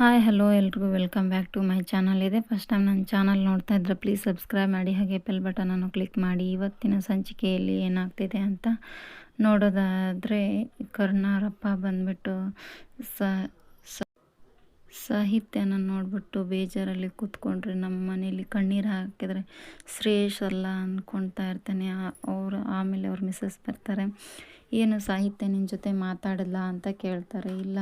Hi hello ಎಲ್ರಿಗೂ. Welcome back to my channel ಇದೆ first time ನನ್ನ ಚಾನಲ್ ನೋಡ್ತಾ ಇದ್ರೆ ಪ್ಲೀಸ್ ಸಬ್ಸ್ಕ್ರೈಬ್ ಮಾಡಿ, ಹಾಗೆ ಬೆಲ್ ಅನ್ನು ಕ್ಲಿಕ್ ಮಾಡಿ. ಇವತ್ತಿನ ಸಂಚಿಕೆಯಲ್ಲಿ ಏನಾಗ್ತಿದೆ ಅಂತ ನೋಡೋದಾದರೆ ಕರ್ನಾರಪ್ಪ ಬಂದ್ಬಿಟ್ಟು ಸ ಸಾಹಿತ್ಯನ ನೋಡಿಬಿಟ್ಟು ಬೇಜಾರಲ್ಲಿ ಕೂತ್ಕೊಂಡ್ರೆ ನಮ್ಮ ಮನೇಲಿ ಕಣ್ಣೀರು ಹಾಕಿದ್ರೆ, ಶ್ರೇಯಸ್ ಅಲ್ಲ ಅಂದ್ಕೊಳ್ತಾ ಇರ್ತಾನೆ. ಅವರು ಆಮೇಲೆ ಅವ್ರ ಮಿಸ್ಸಸ್ ಬರ್ತಾರೆ. ಏನು ಸಾಹಿತ್ಯ ನಿನ್ನ ಜೊತೆ ಮಾತಾಡಲ್ಲ ಅಂತ ಕೇಳ್ತಾರೆ. ಇಲ್ಲ,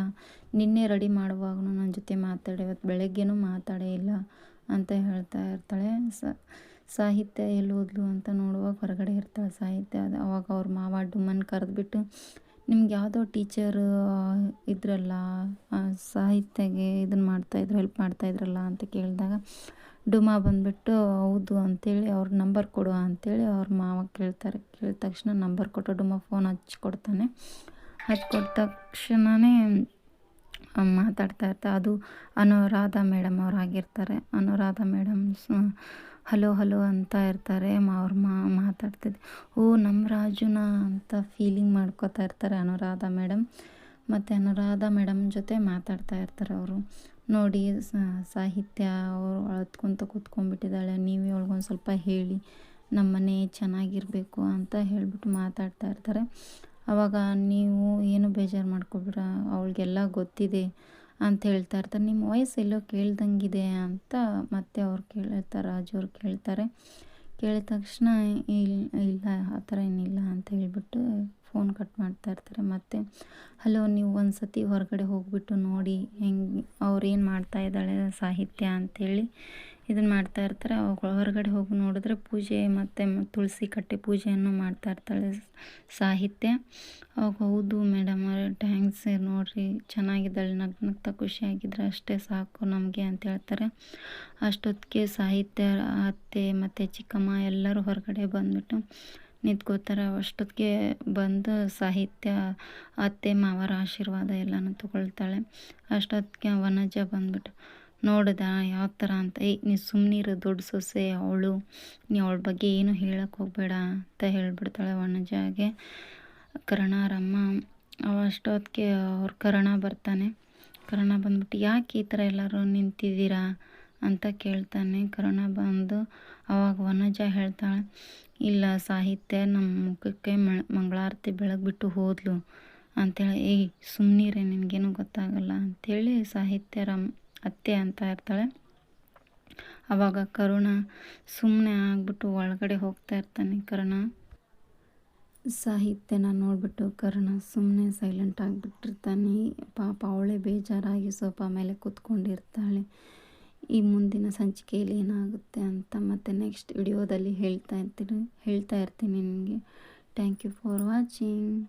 ನಿನ್ನೆ ರೆಡಿ ಮಾಡುವಾಗೂ ನನ್ನ ಜೊತೆ ಮಾತಾಡಿ, ಇವತ್ತು ಬೆಳಗ್ಗೆನೂ ಮಾತಾಡೇ ಇಲ್ಲ ಅಂತ ಹೇಳ್ತಾ ಇರ್ತಾಳೆ. ಸಾಹಿತ್ಯ ಎಲ್ಲಿ ಹೋದ್ಲು ಅಂತ ನೋಡುವಾಗ ಹೊರಗಡೆ ಇರ್ತಾಳೆ ಸಾಹಿತ್ಯ. ಅವಾಗ ಅವ್ರ ಮಾವ ಡುಮ್ಮನ್ ಕರೆದ್ಬಿಟ್ಟು ನಿಮ್ಗೆ ಯಾವುದೋ ಟೀಚರ್ ಇದ್ರಲ್ಲ ಸಾಹಿತ್ಯಗೆ ಇದನ್ನು ಮಾಡ್ತಾಯಿದ್ರು ಹೆಲ್ಪ್ ಮಾಡ್ತಾಯಿದ್ರಲ್ಲ ಅಂತ ಕೇಳಿದಾಗ, ಡುಮಾ ಬಂದುಬಿಟ್ಟು, ಹೌದು ಅಂಥೇಳಿ ಅವ್ರ ನಂಬರ್ ಕೊಡು ಅಂಥೇಳಿ ಅವ್ರ ಮಾವ ಕೇಳ್ತಾರೆ. ಕೇಳಿದ ತಕ್ಷಣ ನಂಬರ್ ಕೊಟ್ಟು ಡುಮಾ ಫೋನ್ ಹಚ್ಕೊಡ್ತಾನೆ ಹಚ್ಕೊಟ್ಟ ತಕ್ಷಣವೇ ಮಾತಾಡ್ತಾ ಇರ್ತಾರೆ ಅದು ಅನುರಾಧ ಮೇಡಮ್ ಅವ್ರು ಆಗಿರ್ತಾರೆ. ಅನುರಾಧ ಮೇಡಮ್ ಹಲೋ ಹಲೋ ಅಂತ ಇರ್ತಾರೆ ಅವ್ರ ಮಾತಾಡ್ತಿದ್ದೆ ಓ ನಮ್ಮ ರಾಜುನ ಅಂತ ಫೀಲಿಂಗ್ ಮಾಡ್ಕೋತಾ ಇರ್ತಾರೆ ಅನುರಾಧ ಮೇಡಮ್ ಮತ್ತು ಅನುರಾಧ ಮೇಡಮ್ ಜೊತೆ ಮಾತಾಡ್ತಾ ಇರ್ತಾರೆ ಅವರು. ನೋಡಿ ಸಾಹಿತ್ಯ ಅವರು ಅಳ್ತ್ಕೊತ ಕೂತ್ಕೊಂಡ್ಬಿಟ್ಟಿದ್ದಾಳೆ. ನೀವೇ ಅವಳಿಗೊಂದು ಸ್ವಲ್ಪ ಹೇಳಿ. ನಮ್ಮ ಮನೆ ಚೆನ್ನಾಗಿರಬೇಕು ಅಂತ ಹೇಳಿಬಿಟ್ಟು ಮಾತಾಡ್ತಾ ಇರ್ತಾರೆ. ಆವಾಗ ನೀವು ಏನು ಬೇಜಾರು ಮಾಡ್ಕೊಬಿಡ್ರ ಅವಳಿಗೆಲ್ಲ ಗೊತ್ತಿದೆ. ಅಂತ ಹೇಳ್ತಾ ಇರ್ತಾರೆ. ನಿಮ್ಮ ವಯಸ್ಸು ಎಲ್ಲೋ ಕೇಳ್ದಂಗಿದೆ ಅಂತ ಮತ್ತೆ ಅವ್ರು ಕೇಳ್ತಾರೆ, ರಾಜು ಅವ್ರು ಕೇಳ್ತಾರೆ. ಕೇಳಿದ ತಕ್ಷಣ ಇಲ್ಲ, ಆ ಥರ ಏನಿಲ್ಲ ಅಂತ ಹೇಳ್ಬಿಟ್ಟು ಫೋನ್ ಕಟ್ ಮಾಡ್ತಾ ಇರ್ತಾರೆ. ಮತ್ತು ಹಲೋ ನೀವು ಒಂದು ಸತಿ ಹೊರಗಡೆ ಹೋಗಿಬಿಟ್ಟು ನೋಡಿ ಹೆಂಗೆ, ಅವ್ರು ಏನು ಮಾಡ್ತಾ ಇದ್ದಾಳೆ ಸಾಹಿತ್ಯ ಅಂಥೇಳಿ ಇದನ್ನು ಮಾಡ್ತಾ ಇರ್ತಾರೆ. ಹೊರಗಡೆ ಹೋಗಿ ನೋಡಿದ್ರೆ ಪೂಜೆ ಮತ್ತು ತುಳಸಿ ಕಟ್ಟೆ ಪೂಜೆಯನ್ನು ಮಾಡ್ತಾ ಇರ್ತಾಳೆ ಸಾಹಿತ್ಯ. ಅವಾಗ ಹೌದು ಮೇಡಮ್, ಥ್ಯಾಂಕ್ಸ್, ನೋಡಿರಿ, ಚೆನ್ನಾಗಿದ್ದಾಳೆ, ನಗ್, ನಗ್ತಾ ಖುಷಿಯಾಗಿದ್ರೆ ಅಷ್ಟೇ ಸಾಕು ನಮಗೆ ಅಂತ ಹೇಳ್ತಾರೆ. ಅಷ್ಟೊತ್ತಿಗೆ ಸಾಹಿತ್ಯ, ಅತ್ತೆ ಮತ್ತು ಚಿಕ್ಕಮ್ಮ ಎಲ್ಲರೂ ಹೊರಗಡೆ ಬಂದುಬಿಟ್ಟು ನಿಂತ್ಕೋತಾರೆ. ಅಷ್ಟೊತ್ತಿಗೆ ಬಂದು ಸಾಹಿತ್ಯ, ಅತ್ತೆ, ಮಾವರ ಆಶೀರ್ವಾದ ಎಲ್ಲನೂ ತೊಗೊಳ್ತಾಳೆ. ಅಷ್ಟೊತ್ತಿಗೆ ವನಜ ಬಂದ್ಬಿಟ್ಟು, ನೋಡಿದ ಯಾವ ಥರ ಅಂತ ಏ ನೀ ಸುಮ್ಮನಿರು ದೊಡ್ಡ ಸೊಸೆ, ಅವಳು, ನೀ ಅವಳ ಬಗ್ಗೆ ಏನು ಹೇಳಕ್ಕೆ ಹೋಗಬೇಡ ಅಂತ ಹೇಳ್ಬಿಡ್ತಾಳೆ ವನಜಾಗೆ. ಕರ್ಣಾರಮ್ಮ ಅಷ್ಟೊತ್ತಿಗೆ ಅವ್ರ ಕರ್ಣ ಬರ್ತಾನೆ. ಕರ್ಣ ಬಂದ್ಬಿಟ್ಟು, ಯಾಕೆ ಈ ಥರ ಎಲ್ಲರೂ ನಿಂತಿದ್ದೀರಾ? ಅಂತ ಕೇಳ್ತಾನೆ. ಕರುಣ ಬಂದು ಅವಾಗ ವನಜ ಹೇಳ್ತಾಳೆ, ಇಲ್ಲ ಸಾಹಿತ್ಯ ನಮ್ಮ ಮುಖಕ್ಕೆ ಮಂಗಳಾರತಿ ಬೆಳಗ್ಬಿಟ್ಟು ಹೋದ್ಲು. ಅಂಥೇಳಿ ಏಯ್ ಸುಮ್ಮನಿರೆ ನಿನಗೇನು ಗೊತ್ತಾಗಲ್ಲ. ಅಂಥೇಳಿ ಸಾಹಿತ್ಯ ರಮ್, ಅತ್ತೆ ಅಂತ ಇರ್ತಾಳೆ. ಅವಾಗ ಕರುಣ ಸುಮ್ಮನೆ ಆಗ್ಬಿಟ್ಟು ಒಳಗಡೆ ಹೋಗ್ತಾ ಇರ್ತಾನೆ ಕರುಣ. ಸಾಹಿತ್ಯನ ನೋಡಿಬಿಟ್ಟು ಕರುಣ ಸುಮ್ಮನೆ ಸೈಲೆಂಟ್ ಆಗಿಬಿಟ್ಟಿರ್ತಾನೆ. ಪಾಪ ಅವಳೇ ಬೇಜಾರಾಗಿ ಸೋಫಾ ಮೇಲೆ ಕೂತ್ಕೊಂಡಿರ್ತಾಳೆ. ಈ ಮುಂದಿನ ಸಂಚಿಕೆಯಲ್ಲಿ ಏನಾಗುತ್ತೆ ಅಂತ ಮತ್ತು ನೆಕ್ಸ್ಟ್ ವಿಡಿಯೋದಲ್ಲಿ ಹೇಳ್ತಾ ಇರ್ತೀನಿ ಹೇಳ್ತಾ ಇರ್ತೀನಿ ನಿಮಗೆ. Thank you for watching